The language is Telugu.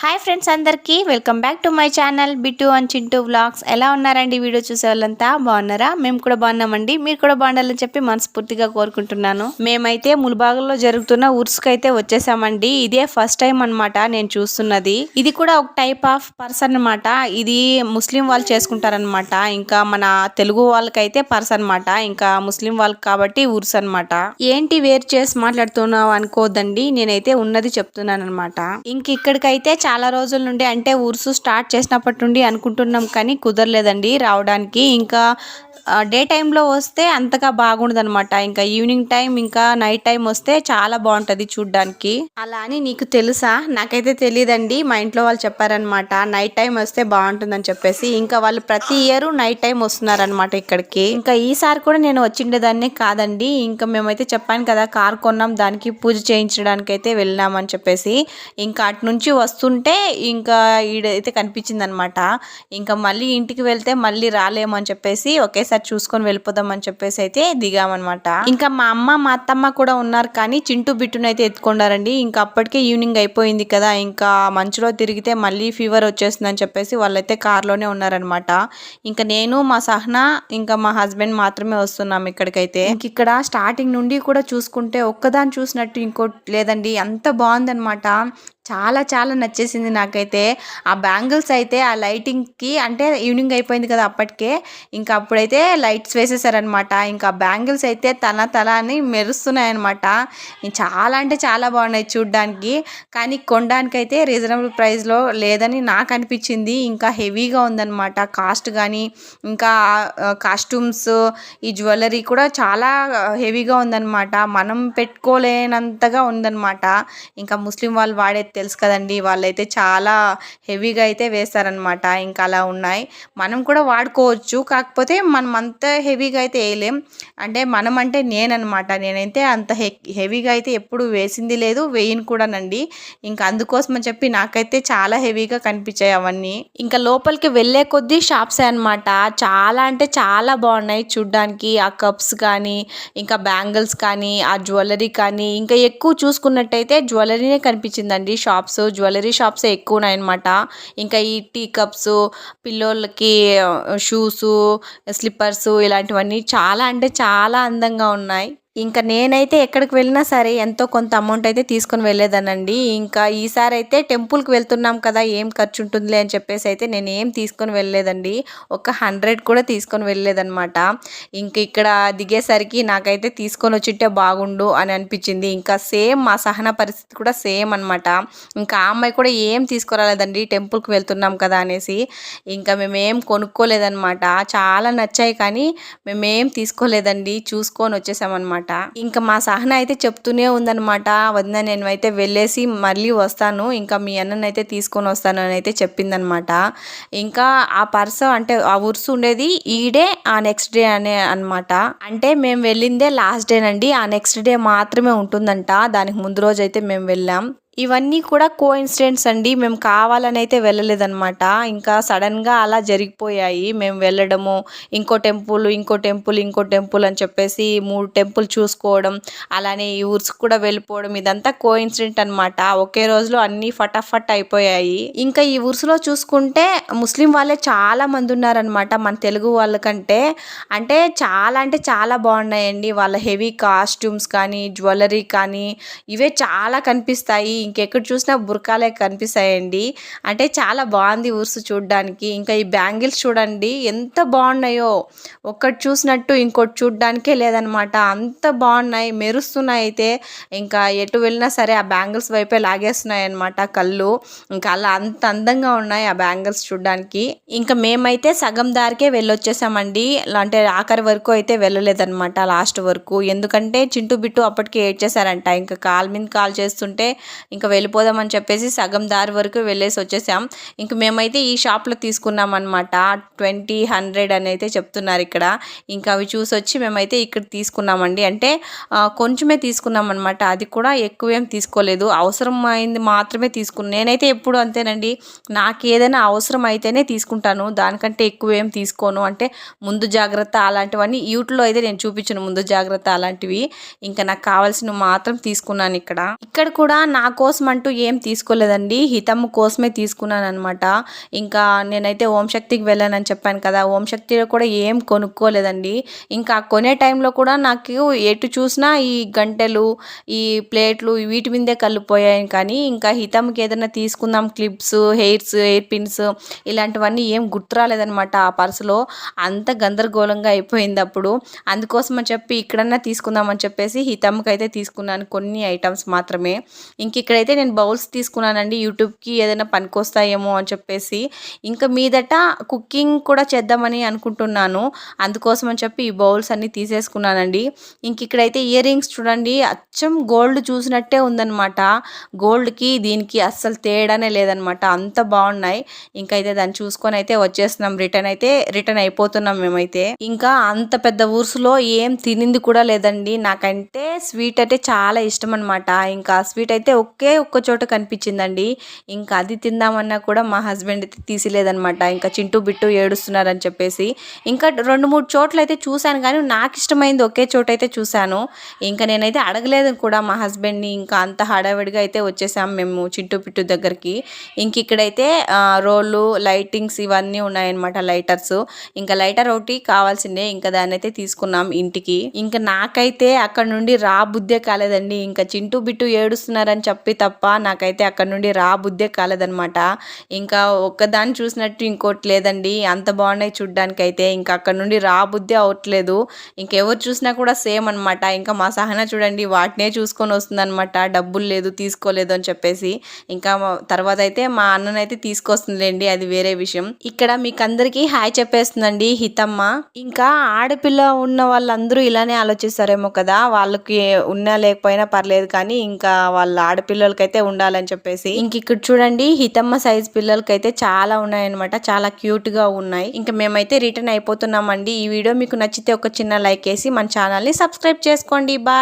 హాయ్ ఫ్రెండ్స్ అందరికీ welcome back to my channel Bittu and Chintu vlogs ఎలా ఉన్నారండి వీడియో చూసే వాళ్ళంతా బాగున్నారా? మేము కూడా బాగున్నామండి. మీరు కూడా బాగుండాలని చెప్పి మనస్ఫూర్తిగా కోరుకుంటున్నాను. మేమైతే ములుబాగంలో జరుగుతున్న ఉర్సుకైతే వచ్చేసామండి. ఇదే ఫస్ట్ టైం అన్నమాట నేను చూస్తున్నది. ఇది కూడా ఒక టైప్ ఆఫ్ పర్సన్ అన్నమాట. ఇది ముస్లిం వాళ్ళు చేసుకుంటారనమాట ఇంకా మన తెలుగు వాళ్ళకైతే పర్స్ అన్నమాట. ఇంకా ముస్లిం వాళ్ళకి కాబట్టి ఉర్స్ అన్నమాట. ఏంటి వేరు చేసి మాట్లాడుతున్నావు అనుకోదండి నేనైతే ఉన్నది చెప్తున్నాను అనమాట ఇంక ఇక్కడికైతే చాలా రోజుల నుండి అంటే ఉర్సు స్టార్ట్ చేసినప్పటి నుండి అనుకుంటున్నాం కానీ కుదరలేదండి రావడానికి. ఇంకా డే టైంలో వస్తే అంతగా బాగుండదు అనమాట ఇంకా ఈవినింగ్ టైం ఇంకా నైట్ టైం వస్తే చాలా బాగుంటుంది చూడ్డానికి. అలా అని నీకు తెలుసా? నాకైతే తెలియదండి మా ఇంట్లో వాళ్ళు చెప్పారనమాట నైట్ టైం వస్తే బాగుంటుందని చెప్పేసి. ఇంకా వాళ్ళు ప్రతి ఇయర్ నైట్ టైం వస్తున్నారనమాట ఇక్కడికి. ఇంకా ఈసారి కూడా నేను వచ్చిండేదాన్ని కాదండి. ఇంకా మేమైతే చెప్పాను కదా కార్ కొన్నాం దానికి పూజ చేయించడానికి అయితే వెళ్ళినామని చెప్పేసి. ఇంకా అటు నుంచి వస్తుంటే ఇంకా ఈడైతే కనిపించింది అనమాట ఇంకా మళ్ళీ ఇంటికి వెళ్తే మళ్ళీ రాలేమని చెప్పేసి ఒకేసారి చూసుకొని వెళ్ళిపోదాం అని చెప్పేసి అయితే దిగామన్నమాట. ఇంకా మా అమ్మ మా అత్తమ్మ కూడా ఉన్నారు కానీ చింటూ బిట్టును అయితే ఎత్తుకున్నారండి. ఇంకా అప్పటికే ఈవినింగ్ అయిపోయింది కదా ఇంకా మంచులో తిరిగితే మళ్ళీ ఫీవర్ వచ్చేస్తుందని చెప్పేసి వాళ్ళైతే కార్లోనే ఉన్నారనమాట ఇంకా నేను మా సహనా ఇంకా మా హస్బెండ్ మాత్రమే వస్తున్నాం ఇక్కడికైతే. ఇంక ఇక్కడ స్టార్టింగ్ నుండి కూడా చూసుకుంటే ఒక్కదాన్ని చూసినట్టు ఇంకోటి లేదండి. అంత బాగుందనమాట చాలా చాలా నచ్చేసింది నాకైతే. ఆ బ్యాంగిల్స్ అయితే ఆ లైటింగ్కి అంటే ఈవినింగ్ అయిపోయింది కదా అప్పటికే. ఇంకా అప్పుడైతే లైట్స్ వేసేసారనమాట ఇంకా బ్యాంగిల్స్ అయితే తల తల అని మెరుస్తున్నాయి అనమాట చాలా అంటే చాలా బాగున్నాయి చూడ్డానికి. కానీ కొనడానికి అయితే రీజనబుల్ ప్రైస్లో లేదని నాకు అనిపించింది ఇంకా హెవీగా ఉందన్నమాట కాస్ట్ కానీ ఇంకా కాస్ట్యూమ్స్ ఈ జ్యువెలరీ కూడా చాలా హెవీగా ఉందన్నమాట. మనం పెట్టుకోలేనంతగా ఉందన్నమాట. ఇంకా ముస్లిం వాళ్ళు వాడే తెలుసు కదండి. వాళ్ళైతే చాలా హెవీగా అయితే వేస్తారనమాట ఇంకా అలా ఉన్నాయి. మనం కూడా వాడుకోవచ్చు. కాకపోతే మనం అంత హెవీగా అయితే వేయలేం. అంటే మనం అంటే నేననమాట నేనైతే అంత హెవీగా అయితే ఎప్పుడు వేసింది లేదు. వేయను కూడానండి. ఇంకా అందుకోసం అని చెప్పి నాకైతే చాలా హెవీగా కనిపించాయి అవన్నీ. ఇంకా లోపలికి వెళ్ళే కొద్దీ షాప్సే అనమాట చాలా అంటే చాలా బాగున్నాయి చూడ్డానికి. ఆ కప్స్ కానీ ఇంకా బ్యాంగిల్స్ కానీ ఆ జ్యువెలరీ కానీ. ఇంకా ఎక్కువ చూసుకున్నట్టయితే జ్యువెలరీనే కనిపించిందండి. షాప్స్ జ్యువెలరీ షాప్స్ ఎక్కువ ఉన్నాయన్నమాట ఇంకా ఈ టీ కప్స్ పిల్లోళ్ళకి షూస్ స్లిప్పర్స్ ఇలాంటివన్నీ చాలా అంటే చాలా అందంగా ఉన్నాయి. ఇంకా నేనైతే ఎక్కడికి వెళ్ళినా సరే ఎంతో కొంత అమౌంట్ అయితే తీసుకొని వెళ్ళేదానండి ఇంకా ఈసారి అయితే టెంపుల్కి వెళ్తున్నాం కదా ఏం ఖర్చు ఉంటుందిలే అని చెప్పేసి అయితే నేను ఏం తీసుకొని వెళ్ళలేదండి. ఒక హండ్రెడ్ కూడా తీసుకొని వెళ్ళలేదనమాట ఇంక ఇక్కడ దిగేసరికి నాకైతే తీసుకొని వచ్చింటే బాగుండు అని అనిపించింది. ఇంకా సేమ్ మా సహన పరిస్థితి కూడా సేమ్ అనమాట ఇంకా ఆ అమ్మాయి కూడా ఏం తీసుకురాలేదండి టెంపుల్కి వెళ్తున్నాం కదా అనేసి. ఇంకా మేమేం కొనుక్కోలేదనమాట చాలా నచ్చాయి కానీ మేమేం తీసుకోలేదండి. చూసుకొని వచ్చేసామన్నమాట. ఇంకా మా సహన అయితే చెప్తూనే ఉందనమాట వదిన నేను అయితే వెళ్ళేసి మళ్ళీ వస్తాను ఇంకా మీ అన్ననైతే తీసుకొని వస్తాను అని అయితే చెప్పిందనమాట ఇంకా ఆ పర్స్ అంటే ఆ ఉర్సు ఉండేది ఈడే ఆ నెక్స్ట్ డే అనే అనమాట అంటే మేము వెళ్ళిందే లాస్ట్ డేనండి ఆ నెక్స్ట్ డే మాత్రమే ఉంటుందంట దానికి ముందు రోజు అయితే మేము వెళ్ళాం. ఇవన్నీ కూడా కో ఇన్సిడెంట్స్ అండి. మేము కావాలని అయితే వెళ్ళలేదన్నమాట. ఇంకా సడన్గా అలా జరిగిపోయాయి. మేము వెళ్ళడము ఇంకో టెంపుల్ ఇంకో టెంపుల్ ఇంకో టెంపుల్ అని చెప్పేసి మూడు టెంపుల్ చూసుకోవడం అలానే ఈ ఊర్స్ కూడా వెళ్ళిపోవడం ఇదంతా కో ఇన్సిడెంట్ అనమాట ఒకే రోజులో అన్నీ ఫటాఫట్ అయిపోయాయి. ఇంకా ఈ ఊర్స్లో చూసుకుంటే ముస్లిం వాళ్ళే చాలా మంది ఉన్నారనమాట మన తెలుగు వాళ్ళకంటే అంటే చాలా అంటే చాలా బాగున్నాయండి. వాళ్ళ హెవీ కాస్ట్యూమ్స్ కానీ జ్యువెలరీ కానీ ఇవే చాలా కనిపిస్తాయి. ఇంకెక్కడ చూసినా బురకాలే కనిపిస్తాయండి. అంటే చాలా బాగుంది ఉరుసు చూడడానికి. ఇంకా ఈ బ్యాంగిల్స్ చూడండి ఎంత బాగున్నాయో. ఒక్కటి చూసినట్టు ఇంకోటి చూడడానికే లేదనమాట. అంత బాగున్నాయి మెరుస్తున్నాయి అయితే. ఇంకా ఎటు వెళ్ళినా సరే ఆ బ్యాంగిల్స్ వైపే లాగేస్తున్నాయి అనమాట కళ్ళు. ఇంకా అలా అంత అందంగా ఉన్నాయి ఆ బ్యాంగిల్స్ చూడడానికి. ఇంకా మేమైతే సగం దారికే వెళ్ళొచ్చేసామండి. అంటే ఆఖరి వరకు అయితే వెళ్ళలేదన్నమాట లాస్ట్ వరకు. ఎందుకంటే చింటూ బిట్టు అప్పటికే ఏడ్చేశారంట. ఇంకా కాల్ మీద కాల్ చేస్తుంటే ఇంకా వెళ్ళిపోదామని చెప్పేసి సగం దారి వరకు వెళ్ళేసి వచ్చేసాం. ఇంక మేమైతే ఈ షాప్లో తీసుకున్నాం అనమాట ట్వంటీ హండ్రెడ్ అని అయితే చెప్తున్నారు ఇక్కడ. ఇంకా అవి చూసి వచ్చి మేమైతే ఇక్కడ తీసుకున్నామండి. అంటే కొంచెమే తీసుకున్నాం అనమాట అది కూడా ఎక్కువ ఏం తీసుకోలేదు. అవసరం అయింది మాత్రమే తీసుకున్నాను నేనైతే ఎప్పుడు అంతేనండి. నాకు ఏదైనా అవసరం అయితేనే తీసుకుంటాను. దానికంటే ఎక్కువ ఏం తీసుకోను. అంటే ముందు జాగ్రత్త అలాంటివన్నీ యూట్లో అయితే నేను చూపించను. ముందు జాగ్రత్త అలాంటివి. ఇంకా నాకు కావాల్సినవి మాత్రం తీసుకున్నాను ఇక్కడ. ఇక్కడ కూడా నాకు కోసం అంటూ ఏం తీసుకోలేదండి. హితమ్మ కోసమే తీసుకున్నాను అనమాట ఇంకా నేనైతే ఓం శక్తికి వెళ్ళానని చెప్పాను కదా ఓం శక్తిలో కూడా ఏం కొనుక్కోలేదండి. ఇంకా కొనే టైంలో కూడా నాకు ఎటు చూసినా ఈ గంటెలు ఈ ప్లేట్లు వీటి మీదే కలిపోయాయి కానీ ఇంకా హితమ్కి ఏదైనా తీసుకుందాం క్లిప్స్ హెయిర్స్ హెయిర్ పిన్స్ ఇలాంటివన్నీ ఏం గుర్తు రాలేదనమాట ఆ పర్సులో. అంత గందరగోళంగా అయిపోయింది అప్పుడు. అందుకోసం అని చెప్పి ఇక్కడన్నా తీసుకుందామని చెప్పేసి హితమ్కి అయితే తీసుకున్నాను కొన్ని ఐటమ్స్ మాత్రమే. ఇంక ఇక్కడైతే నేను బౌల్స్ తీసుకున్నానండి. యూట్యూబ్కి ఏదైనా పనికొస్తాయేమో అని చెప్పేసి. ఇంకా మీదట కుకింగ్ కూడా చేద్దామని అనుకుంటున్నాను. అందుకోసం అని చెప్పి ఈ బౌల్స్ అన్నీ తీసేసుకున్నానండి. ఇంక ఇక్కడైతే ఇయర్ రింగ్స్ చూడండి. అచ్చం గోల్డ్ చూసినట్టే ఉందన్నమాట. గోల్డ్కి దీనికి అస్సలు తేడానే లేదనమాట అంత బాగున్నాయి. ఇంకా అయితే దాన్ని చూసుకొని అయితే వచ్చేస్తున్నాం. రిటర్న్ అయితే రిటర్న్ అయిపోతున్నాం మేమైతే. ఇంకా అంత పెద్ద ఊర్సులో ఏం తినింది కూడా లేదండి. నాకంటే స్వీట్ అంటే చాలా ఇష్టం అనమాట ఇంకా స్వీట్ అయితే ఒకే ఒక్క చోట కనిపించిందండి. ఇంకా అది తిందామన్నా కూడా మా హస్బెండ్ అయితే తీసిలేదనమాట ఇంకా చింటూ బిట్టు ఏడుస్తున్నారని చెప్పేసి. ఇంకా రెండు మూడు చోట్ల అయితే చూశాను కానీ నాకు ఇష్టమైంది ఒకే చోట అయితే చూశాను. ఇంకా నేనైతే అడగలేదు కూడా మా హస్బెండ్ని. ఇంకా అంత హడావిడిగా అయితే వచ్చేసాం మేము చింటూ పిట్టు దగ్గరికి. ఇంక ఇక్కడైతే రోళ్ళు లైటింగ్స్ ఇవన్నీ ఉన్నాయన్నమాట లైటర్స్. ఇంకా లైటర్ ఒకటి కావాల్సిందే. ఇంకా దాన్ని అయితే తీసుకున్నాం ఇంటికి. ఇంకా నాకైతే అక్కడ నుండి రా బుద్ధే కాలేదండి. ఇంకా చింటూ బిట్టు ఏడుస్తున్నారని చెప్పి తప్ప నాకైతే అక్కడ నుండి రా బుద్ధే కాలేదనమాట ఇంకా ఒక్కదాన్ని చూసినట్టు ఇంకోటి లేదండి. అంత బాగున్నాయి చూడ్డానికి అయితే ఇంకా అక్కడ నుండి రా బుద్ధి అవట్లేదు. ఇంకెవరు చూసినా కూడా సేమ్ అనమాట ఇంకా మా సహన చూడండి వాటినే చూసుకొని వస్తుందనమాట డబ్బులు లేదు తీసుకోలేదు అని చెప్పేసి. ఇంకా తర్వాత అయితే మా అన్ననైతే తీసుకొస్తుందిలేండి అది వేరే విషయం. ఇక్కడ మీకు అందరికీ హాయ్ చెప్పేస్తుందండి హితమ్మ. ఇంకా ఆడపిల్ల ఉన్న వాళ్ళందరూ ఇలానే ఆలోచిస్తారేమో కదా. వాళ్ళకి ఉన్నా లేకపోయినా పర్లేదు కానీ ఇంకా వాళ్ళ ఆడపిల్ల పిల్లలకైతే ఉండాలని చెప్పేసి. ఇంక ఇక్కడ చూడండి హితమ్మ సైజ్ పిల్లలకైతే చాలా ఉన్నాయన్నమాట. చాలా క్యూట్గా ఉన్నాయి. ఇంకా మేమైతే రిటర్న్ అయిపోతున్నామండి. ఈ వీడియో మీకు నచ్చితే ఒక చిన్న లైక్ వేసి మన ఛానల్ని సబ్స్క్రైబ్ చేసుకోండి. బాయ్